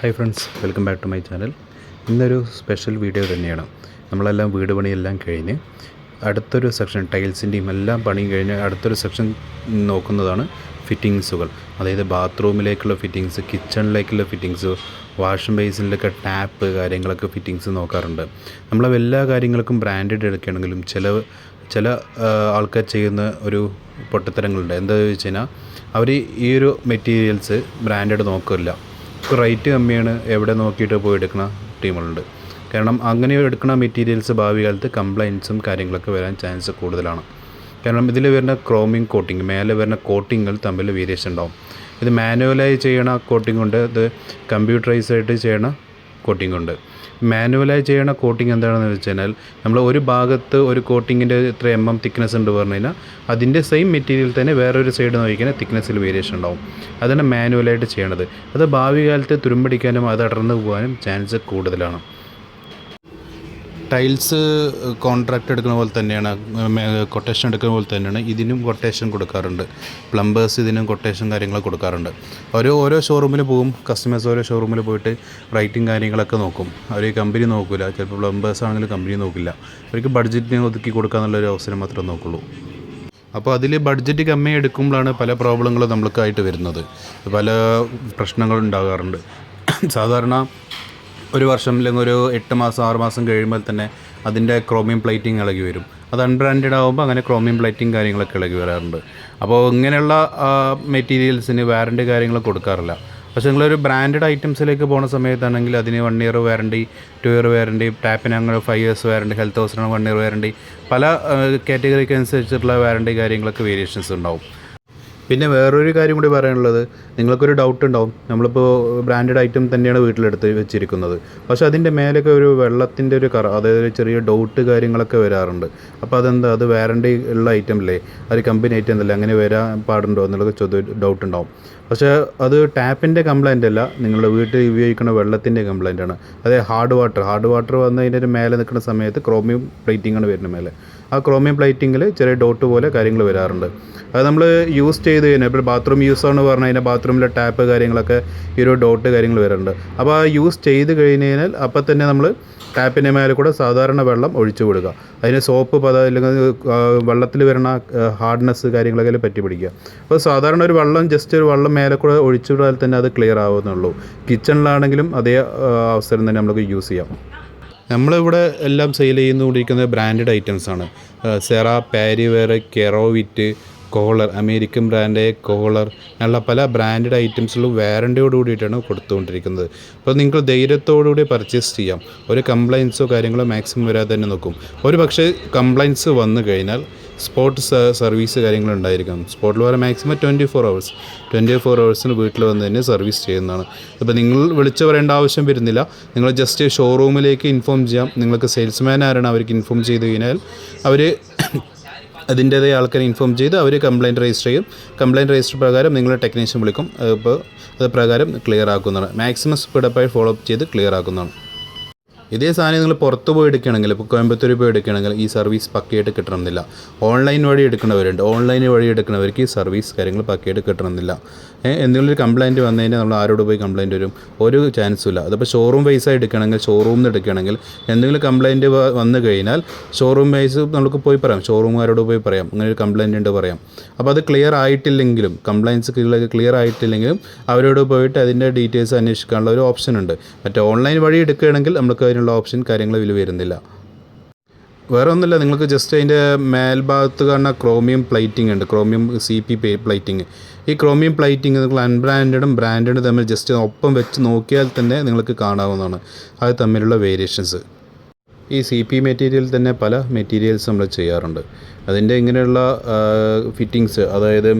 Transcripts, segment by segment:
Hi friends welcome back to my channel ഇന്നൊരു special video തന്നെയാണ്. നമ്മളെല്ലാം വീട് പണിയെല്ലാം കഴിഞ്ഞ് അടുത്തൊരു സെക്ഷൻ ടൈൽസിന്റെയും എല്ലാം പണി കഴിഞ്ഞ് അടുത്തൊരു സെക്ഷൻ നോക്കുന്നതാണ് ഫിറ്റിങ്സുകൾ അതായത് ബാത്റൂമിലേക്കുള്ള ഫിറ്റിങ്സ് കിച്ചണിലേക്കുള്ള ഫിറ്റിങ്സ് വാഷ് ബേസിനിലൊക്കെ ടാപ്പ് കാര്യങ്ങളൊക്കെ ഫിറ്റിങ്സ് നോക്കാറുണ്ട്. നമ്മൾ എല്ലാ കാര്യങ്ങൾക്കും ബ്രാൻഡഡ് എടുക്കുകയാണെങ്കിലും ചില ചില ആൾക്കാർ ചെയ്യുന്ന ഒരു പൊട്ടത്തരങ്ങളുണ്ട്. എന്താണെന്ന് വെച്ച് കഴിഞ്ഞാൽ അവർ ഈ ഒരു മെറ്റീരിയൽസ് ബ്രാൻഡഡ് നോക്കില്ല. റേറ്റ് കമ്മിയാണ് എവിടെ നോക്കിയിട്ട് പോയി എടുക്കുന്ന ടീമുകളുണ്ട്. കാരണം അങ്ങനെ എടുക്കുന്ന മെറ്റീരിയൽസ് ഭാവി കാലത്ത് കംപ്ലയിൻസും കാര്യങ്ങളൊക്കെ വരാൻ ചാൻസ് കൂടുതലാണ്. കാരണം ഇതിൽ വരുന്ന ക്രോമിങ് കോട്ടിങ് മേലെ വരുന്ന കോട്ടിങ്ങുകൾ തമ്മിൽ വേരിയേഷൻ ഉണ്ടാവും. ഇത് മാനുവലായി ചെയ്യണ കോട്ടിംഗ് ഉണ്ട് ഇത് കമ്പ്യൂട്ടറൈസ് ആയിട്ട് ചെയ്യണ കോട്ടിംഗ് ഉണ്ട്. മാനുവലായി ചെയ്യണ കോട്ടിംഗ് എന്താണെന്ന് വെച്ച് കഴിഞ്ഞാൽ നമ്മൾ ഒരു ഭാഗത്ത് ഒരു കോട്ടിങ്ങിന്റെ ഇത്ര എം എം തിക്നെസ് ഉണ്ട് പറഞ്ഞു കഴിഞ്ഞാൽ അതിന്റെ സെയിം മെറ്റീരിയൽ തന്നെ വേറൊരു സൈഡ് നോക്കിക്കഴിഞ്ഞാൽ തിക്നെസ്സിൽ വേരിയേഷൻ ഉണ്ടാവും. അതാണ് മാനുവലായിട്ട് ചെയ്യണത്. അത് ഭാവി കാലത്ത് തുരുമ്പടിക്കാനും അത് അടർന്നു പോകാനും ചാൻസ് കൂടുതലാണ്. ടൈൽസ് കോൺട്രാക്ട് എടുക്കുന്ന പോലെ തന്നെയാണ് കൊട്ടേഷൻ എടുക്കുന്ന പോലെ തന്നെയാണ് ഇതിനും കൊട്ടേഷൻ കൊടുക്കാറുണ്ട്. പ്ലംബേഴ്സ് ഇതിനും കൊട്ടേഷൻ കാര്യങ്ങൾ കൊടുക്കാറുണ്ട്. അവർ ഓരോ ഷോറൂമിൽ പോകും. കസ്റ്റമേഴ്സ് ഓരോ ഷോറൂമിൽ പോയിട്ട് റൈറ്റിംഗ് കാര്യങ്ങളൊക്കെ നോക്കും. അവർ കമ്പനി നോക്കില്ല ചിലപ്പോൾ പ്ലംബേഴ്സ് ആണെങ്കിലും കമ്പനി നോക്കില്ല. അവർക്ക് ബഡ്ജറ്റിനെ ഒതുക്കി കൊടുക്കാന്നുള്ളൊരു അവസരം മാത്രമേ നോക്കുള്ളൂ. അപ്പോൾ അതിൽ ബഡ്ജറ്റ് കമ്മി എടുക്കുമ്പോഴാണ് പല പ്രോബ്ലങ്ങളും നമ്മൾക്കായിട്ട് വരുന്നത്. പല പ്രശ്നങ്ങൾ ഉണ്ടാകാറുണ്ട്. സാധാരണ ഒരു വർഷം അല്ലെങ്കിൽ ഒരു എട്ട് മാസം ആറ് മാസം കഴിയുമ്പോൾ തന്നെ അതിന്റെ ക്രോമിയം പ്ലേറ്റിംഗ് ഇളകി വരും. അത് അൺബ്രാൻഡഡ് ആകുമ്പോൾ അങ്ങനെ ക്രോമിയം പ്ലേറ്റിംഗ് കാര്യങ്ങളൊക്കെ ഇളകി വരാറുണ്ട്. അപ്പോൾ ഇങ്ങനെയുള്ള മെറ്റീരിയൽസിന് വാറണ്ടി കാര്യങ്ങൾ കൊടുക്കാറില്ല. പക്ഷേ നിങ്ങളൊരു ബ്രാൻഡഡ് ഐറ്റംസിലേക്ക് പോകുന്ന സമയത്താണെങ്കിൽ അതിന് one year warranty two year warranty ടാപ്പിന് അങ്ങനെ ഫൈവ് ഇയേഴ്സ് വാറണ്ടി ഹെൽത്ത് ഹൗസിന് വൺ ഇയർ വാറണ്ടി പല കാറ്റഗറിക്ക് അനുസരിച്ചിട്ടുള്ള വാറണ്ടി കാര്യങ്ങളൊക്കെ വേരിയേഷൻസ് ഉണ്ടാവും. പിന്നെ വേറൊരു കാര്യം കൂടി പറയാനുള്ളത് നിങ്ങൾക്കൊരു ഡൗട്ട് ഉണ്ടാവും. നമ്മളിപ്പോൾ ബ്രാൻഡഡ് ഐറ്റം തന്നെയാണ് വീട്ടിലെടുത്ത് വെച്ചിരിക്കുന്നത്. പക്ഷെ അതിന്റെ മേലൊക്കെ ഒരു വെള്ളത്തിന്റെ ഒരു കറ അതായത് ചെറിയ ഡൗട്ട് കാര്യങ്ങളൊക്കെ വരാറുണ്ട്. അപ്പോൾ അതെന്താ? അത് വാറണ്ടി ഉള്ള ഐറ്റം അല്ലേ അത് കമ്പനി ഐറ്റം അല്ലേ അങ്ങനെ വരാൻ പാടുണ്ടോ എന്നുള്ള ചോദ്യം ഡൗട്ട് ഉണ്ടാവും. പക്ഷേ അത് ടാപ്പിന്റെ കംപ്ലൈന്റ് അല്ല നിങ്ങളുടെ വീട്ടിൽ ഉപയോഗിക്കുന്ന വെള്ളത്തിന്റെ കംപ്ലൈന്റ് ആണ്. അതായത് ഹാർഡ് വാട്ടർ ഹാർഡ് വാട്ടർ വന്ന് അതിന്റെ മേലെ നിൽക്കുന്ന സമയത്ത് ക്രോമിയം പ്ലേറ്റിംഗ് ആണ് വരുന്ന മേലെ. ആ ക്രോമിയം പ്ലേറ്റിങ്ങിൽ ചെറിയ ഡോട്ട് പോലെ കാര്യങ്ങൾ വരാറുണ്ട്. അത് നമ്മൾ യൂസ് ചെയ്ത് കഴിഞ്ഞാൽ ഇപ്പോൾ ബാത്റൂം യൂസ് ആണ് പറഞ്ഞു കഴിഞ്ഞാൽ ബാത്റൂമിലെ ടാപ്പ് കാര്യങ്ങളൊക്കെ ഈ ഒരു ഡോട്ട് കാര്യങ്ങൾ വരുന്നുണ്ട് അപ്പോൾ ആ യൂസ് ചെയ്ത് കഴിഞ്ഞ് കഴിഞ്ഞാൽ അപ്പം തന്നെ നമ്മൾ ടാപ്പിന്റെ മേലെ കൂടെ സാധാരണ വെള്ളം ഒഴിച്ചു കൊടുക്കുക. അതിന് സോപ്പ് പത അല്ലെങ്കിൽ വെള്ളത്തിൽ വരുന്ന ഹാർഡ്നെസ് കാര്യങ്ങളൊക്കെ പറ്റി പിടിക്കുക. അപ്പോൾ സാധാരണ ഒരു വെള്ളം ജസ്റ്റ് ഒരു വെള്ളം മേലെ കൂടെ ഒഴിച്ചു വിടാൽ തന്നെ അത് ക്ലിയർ ആവുന്നുള്ളൂ. കിച്ചണിലാണെങ്കിലും അതേ അവസരം തന്നെ നമുക്ക് യൂസ് ചെയ്യാം. നമ്മളിവിടെ എല്ലാം സെയിൽ ചെയ്യുന്നുകൊണ്ടിരിക്കുന്നത് ബ്രാൻഡഡ് ഐറ്റംസ് ആണ്. Cera Parryware Kerovit Kohler American brand Kohler അങ്ങനെയുള്ള പല ബ്രാൻഡഡ് ഐറ്റംസുകളും വാറണ്ടിയോട് കൂടിയിട്ടാണ് കൊടുത്തുകൊണ്ടിരിക്കുന്നത്. അപ്പോൾ നിങ്ങൾക്ക് ധൈര്യത്തോടുകൂടി പർച്ചേസ് ചെയ്യാം. ഒരു കംപ്ലയിൻസോ കാര്യങ്ങളോ മാക്സിമം വരാതെ തന്നെ നോക്കും. ഒരു പക്ഷേ കംപ്ലയിൻസ് വന്നു കഴിഞ്ഞാൽ സ്പോട്ട് സർവീസ് കാര്യങ്ങൾ ഉണ്ടായിരിക്കണം. സ്പോട്ടിൽ വരെ maximum twenty four hours twenty four അവേഴ്സിന് വീട്ടിൽ വന്ന് തന്നെ സർവീസ് ചെയ്യുന്നതാണ്. അപ്പോൾ നിങ്ങൾ വിളിച്ചു പറയേണ്ട ആവശ്യം വരുന്നില്ല. നിങ്ങൾ ജസ്റ്റ് ഷോറൂമിലേക്ക് ഇൻഫോം ചെയ്യാം. നിങ്ങൾക്ക് സെയിൽസ്മാൻ ആരാണ് അവർക്ക് ഇൻഫോം ചെയ്ത് കഴിഞ്ഞാൽ അവർ അതിന്റേതായ ആൾക്കാരെ ഇൻഫോം ചെയ്ത് അവർ കംപ്ലയിന്റ് രജിസ്റ്റർ ചെയ്യും. കംപ്ലയിന്റ് രജിസ്റ്റർ പ്രകാരം നിങ്ങളെ ടെക്നീഷ്യൻ വിളിക്കും. അപ്പോൾ അത് പ്രകാരം ക്ലിയർ ആക്കുന്നതാണ്. മാക്സിമം സ്പീഡപ്പായി ഫോളോ അപ്പ് ചെയ്ത് ക്ലിയർ ആക്കുന്നതാണ്. ഇതേ സാധനം നിങ്ങൾ പുറത്ത് പോയി എടുക്കുകയാണെങ്കിൽ ഇപ്പോൾ കോയമ്പത്തൂർ പോയി എടുക്കുകയാണെങ്കിൽ ഈ സർവീസ് പക്കയായിട്ട് കിട്ടണമെന്നില്ല. ഓൺലൈൻ വഴി എടുക്കുന്നവരുണ്ട്. ഓൺലൈൻ വഴി എടുക്കുന്നവർക്ക് ഈ സർവീസ് കാര്യങ്ങൾ പക്കയായിട്ട് കിട്ടണമെന്നില്ല. എന്തെങ്കിലും ഒരു കംപ്ലയിന്റ് വന്നു കഴിഞ്ഞാൽ നമ്മൾ ആരോട് പോയി കംപ്ലയിന്റ് വരും? ഒരു ചാൻസും ഇല്ല. അതിപ്പോൾ ഷോറൂം വൈസ് എടുക്കുകയാണെങ്കിൽ ഷോറൂമിൽ നിന്ന് എടുക്കുകയാണെങ്കിൽ എന്തെങ്കിലും കംപ്ലയിന്റ് വന്നു കഴിഞ്ഞാൽ ഷോറൂം വൈസ് നമുക്ക് പോയി പറയാം. ഷോറൂമുകാരോട് പോയി പറയാം. അങ്ങനെ ഒരു കംപ്ലയിന്റ് ഉണ്ട് പറയാം. അപ്പോൾ അത് ക്ലിയർ ആയിട്ടില്ലെങ്കിലും കംപ്ലയിൻസ് ക്ലിയർ ആയിട്ടില്ലെങ്കിലും അവരോട് പോയിട്ട് അതിന്റെ ഡീറ്റെയിൽസ് അന്വേഷിക്കാനുള്ള ഒരു ഓപ്ഷൻ ഉണ്ട്. മറ്റേ ഓൺലൈൻ വഴി എടുക്കുകയാണെങ്കിൽ നമുക്ക് അതിനുള്ള ഓപ്ഷൻ കാര്യങ്ങൾ ഇതിൽ വരുന്നില്ല. വേറെ ഒന്നുമില്ല നിങ്ങൾക്ക് ജസ്റ്റ് അതിന്റെ മേൽഭാഗത്ത് കാണുന്ന ക്രോമിയം പ്ലേറ്റിംഗ് ഉണ്ട്. ക്രോമിയം സി പി പ്ലേറ്റിംഗ് ഈ ക്രോമിയം പ്ലേറ്റിംഗ് നിങ്ങൾ അൺബ്രാൻഡും ബ്രാൻഡും തമ്മിൽ ജസ്റ്റ് ഒപ്പം വെച്ച് നോക്കിയാൽ തന്നെ നിങ്ങൾക്ക് കാണാവുന്നതാണ്. അത് തമ്മിലുള്ള വേരിയേഷൻസ് ഈ സി പി മെറ്റീരിയൽ തന്നെ പല മെറ്റീരിയൽസ് നമ്മൾ ചെയ്യാറുണ്ട്. അതിന്റെ ഇങ്ങനെയുള്ള ഫിറ്റിങ്സ് അതായത്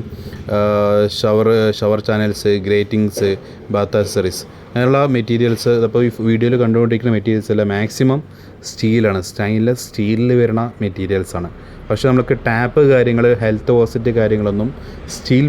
shower shower channels gratings bath accessories അങ്ങനെയുള്ള മെറ്റീരിയൽസ് അപ്പോൾ ഈ വീഡിയോയിൽ കണ്ടുകൊണ്ടിരിക്കുന്ന മെറ്റീരിയൽസ് എല്ലാം മാക്സിമം സ്റ്റീലാണ്. സ്റ്റൈൻലെസ് സ്റ്റീലിൽ വരുന്ന മെറ്റീരിയൽസാണ്. പക്ഷേ നമുക്ക് ടാപ്പ് കാര്യങ്ങൾ ഹെൽത്ത് ഓസിറ്റ് കാര്യങ്ങളൊന്നും സ്റ്റീൽ